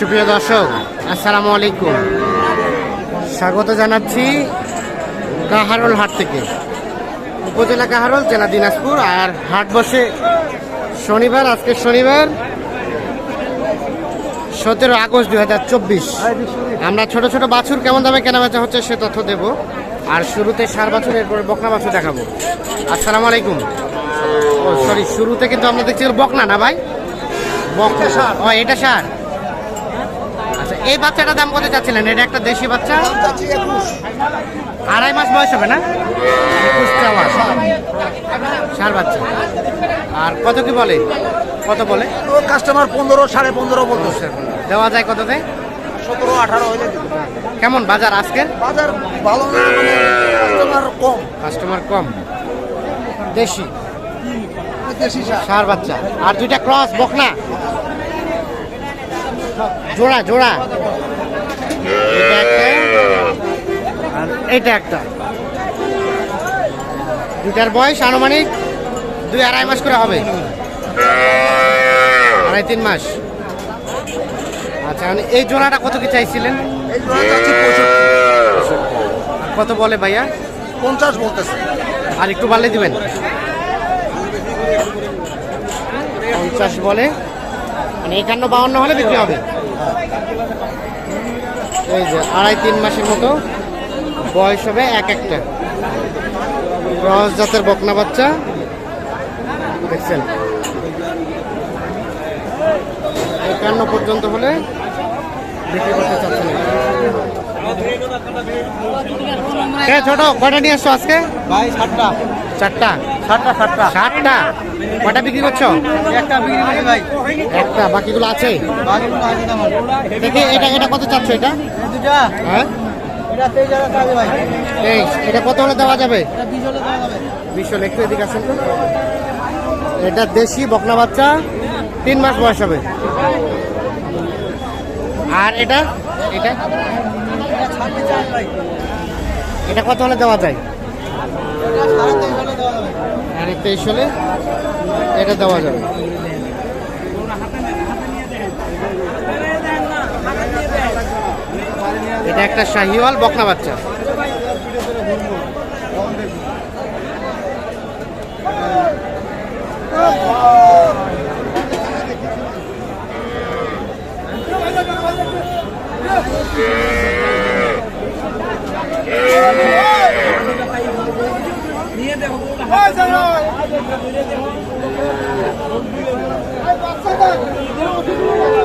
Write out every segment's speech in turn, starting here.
সুপ্রিয় দর্শক, আসসালামু আলাইকুম। স্বাগত জানাচ্ছি কাহারোল হাট থেকে। উপজেলা কাহারোল, জেলা দিনাজপুর, আর হাট বসে শনিবার, আজকে শনিবার, সতেরো আগস্ট দুই হাজার চব্বিশ। আমরা ছোট ছোট বাছুর কেমন দামে কেনা বেচা হচ্ছে সে তথ্য দেব, আর শুরুতে সার বাছুর, এরপরে বকনা বাছুর দেখাবো। আসসালামু আলাইকুম। ও, সরি, শুরুতে কিন্তু আমরা দেখছি বকনা না ভাই? বকনা সার ও, এটা সার। এই বাচ্চাটার দাম কত চাচ্ছিলেন? এটা একটা দেশি বাচ্চা? আড়াই মাস বয়স হবে না? সার বাচ্চা। আর কত কি বলে? কত বলে? কাস্টমার পনেরো সাড়ে পনেরো বলতেছে। দেওয়া যায় কততে? সতেরো আঠারো হয়ে। কেমন বাজার আজকে বাজার ভালো মানে কাস্টমার কম। কাস্টমার কম। দেশি? দেশি সার। বাচ্চা। আর দুইটা ক্রস বকনা? জোড়া জোড়া। এটা একটা। আর এটা একটা। দুটার বয়স আনুমানিক দুই আড়াই মাস করে হবে। আড়াই তিন মাস। আচ্ছা মানে এই জোড়াটা কত কি চাইছিলেন? কত বলে ভাইয়া? পঞ্চাশ বলতেছে। আর একটু বাড়লে দিবেন। পঞ্চাশ বলে। মানে একান্ন বাউন্ন হলে বিক্রি হবে। এই যে আড়াই তিন মাসের মতো বয়স হবে এক একটা। ক্রস জাতের বকনা বাচ্চা। দেখছেন? একান্ন পর্যন্ত হলে বিক্রি করতে চাচ্ছেন। ছোট? কয়টা নিয়ে আসছো আজকে? ভাই সাতটা। চারটা। ষাটটা কটা বিক্রি করছ? একটা বিক্রি করি ভাই। একটা বাকিগুলো আছে? দেখি এটা এটা কত চাচ্ছ এটা? দুটা। হ্যাঁ? এটা তেইশ হাজার টাকা ভাই। তেইশ। এটা কত হলে দেওয়া যাবে? এটা বিশ হলে দেওয়া যাবে। বিশাল একটু এদিকে আসেন তো। এটা দেশি বকনা বাচ্চা তিন মাস বয়স হবে। আর এটা? এটা? এটা কত হলে দেওয়া যায়? সাড়ে তেইশ হলে এটা দেওয়া যাবে। এটা একটা শাহিওয়াল বকনা বাচ্চা।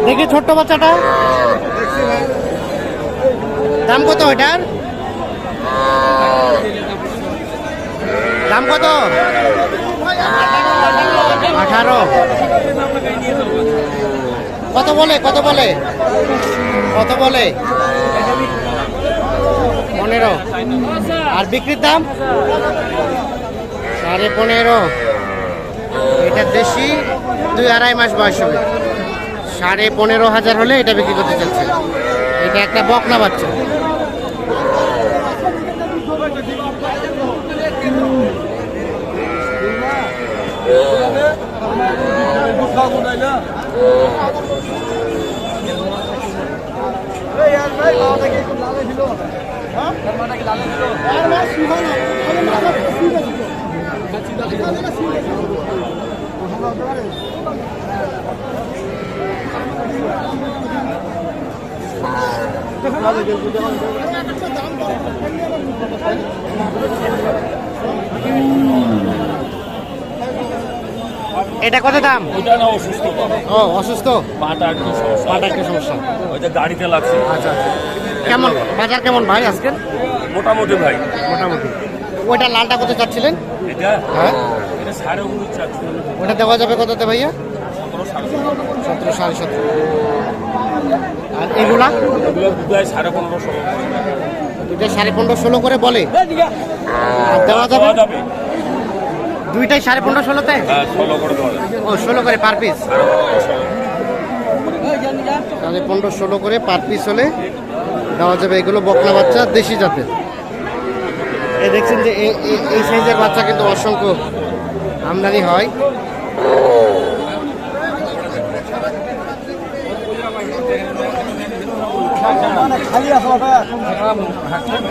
দেখি ছোট্ট বাচ্চাটা। দাম কত এটার? দাম কত? আঠারো। কত বলে কত বলে? কত বলে? পনেরো। আর বিক্রির দাম? সাড়ে পনেরো। এটা দেশি, দুই আড়াই মাস বয়স হবে। সাড়ে পনেরো হাজার হলে এটা বিক্রি করতে চাচ্ছে। এটা একটা বকনা বাচ্চা। এটা কত দাম? ওটা না অসুস্থ। ও অসুস্থ? পাটা একটু সমস্যা? পাটা একটা সমস্যা। ওই যে গাড়িতে লাগছে। আচ্ছা আচ্ছা। কেমন বাজার কেমন ভাই আজকে মোটামুটি ভাই। মোটামুটি। ওইটা লালটা কত চাচ্ছিলেন? হ্যাঁ? ওটা দেওয়া যাবে কততে ভাইয়া? সতেরো সাড়ে সতেরো। আর এগুলা? সাড়ে পনেরো ষোলো। দুইটা সাড়ে পনেরো ষোলো করে বলে? আর দেওয়া যাবে? দুইটাই সাড়ে পনেরো ষোলোতে? হ্যাঁ ও ষোলো করে পার পিস সাড়ে পনেরো ষোলো। তাহলে পনেরো ষোলো করে পার পিস হলে দেওয়া যাবে এগুলো বকলা বাচ্চা দেশি জাতের। দেখছেন যে এই- সাইজের বাচ্চা কিন্তু অসংখ্য আমদানি হয়।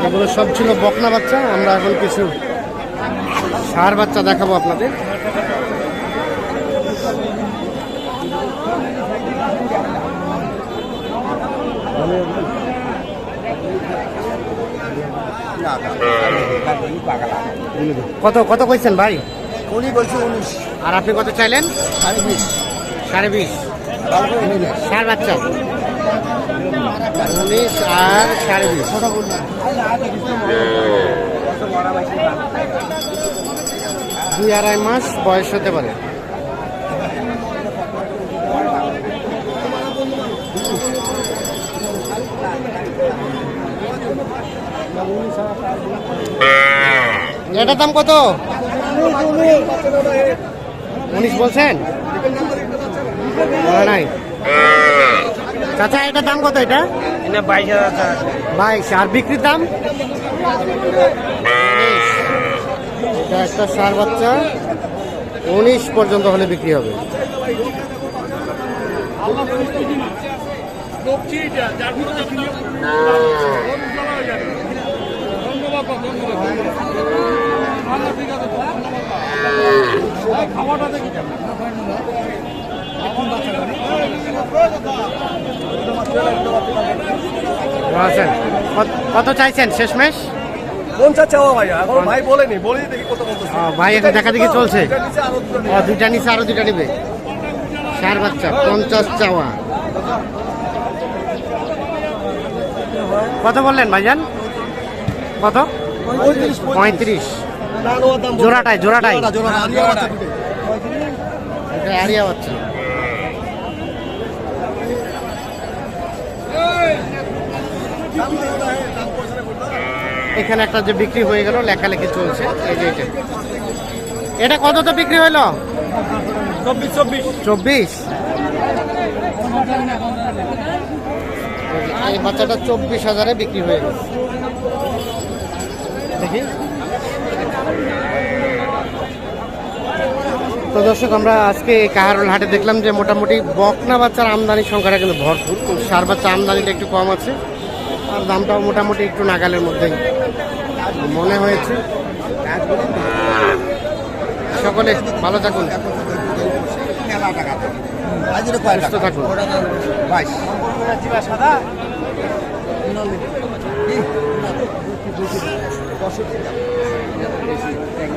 এগুলো সব ছিল বকনা বাচ্চা, আমরা এখন কিছু সার বাচ্চা দেখাবো আপনাদের। কত কত কইছেন ভাই? উনি বলছে উনিশ। আর আপনি কত চাইলেন? সাড়ে বিশ। সাড়ে বিশ। সার বাচ্চা। উনিশ আর সাড়ে বিশ। দুই আড়াই মাস বয়স হতে পারে। এটার দাম কত? উনিশ বলছেন? বলে নাই। চাচা এটার দাম কত এটা? এটা বাইশ হাজার বাইশ। আর বিক্রির দাম? এটা একটা সার বাচ্চা। উনিশ পর্যন্ত হলে বিক্রি হবে। আছেন কত- চাইছেন? শেষমেশ? পঞ্চাশ চাওয়া ভাই এখন ভাই বলেনি বলি দেখি কত ভাই এখন দেখা দেখি চলছে। ও দুইটা নিচে আরও দুইটা নিবে। সার বাচ্চা পঞ্চাশ চাওয়া। কত বললেন ভাইজান? কত? পঁয়ত্রিশ। জোড়াটাই জোড়াটাই। জোড়াটা, জোড়াটা, আরিয়া বাচ্চা এখানে একটা যে বিক্রি হয়ে গেল লেখালেখি চলছে। এই যে এটা। এটা কত তো বিক্রি হলো? চব্বিশ চব্বিশ। চব্বিশ। এই বাচ্চাটা চব্বিশ হাজারে বিক্রি হয়ে গেল। দেখি। তো দর্শক, আমরা আজকে কাহারুল হাটে দেখলাম যে মোটামুটি বকনা বাচ্চার আমদানির সংখ্যাটা কিন্তু ভরপুর। সার বাচ্চা আমদানিটা একটু কম আছে, আর দামটাও মোটামুটি একটু নাগালের মধ্যেই মনে হয়েছে। সকলে ভালো থাকুন। থাকুন। সাদা Obrigado.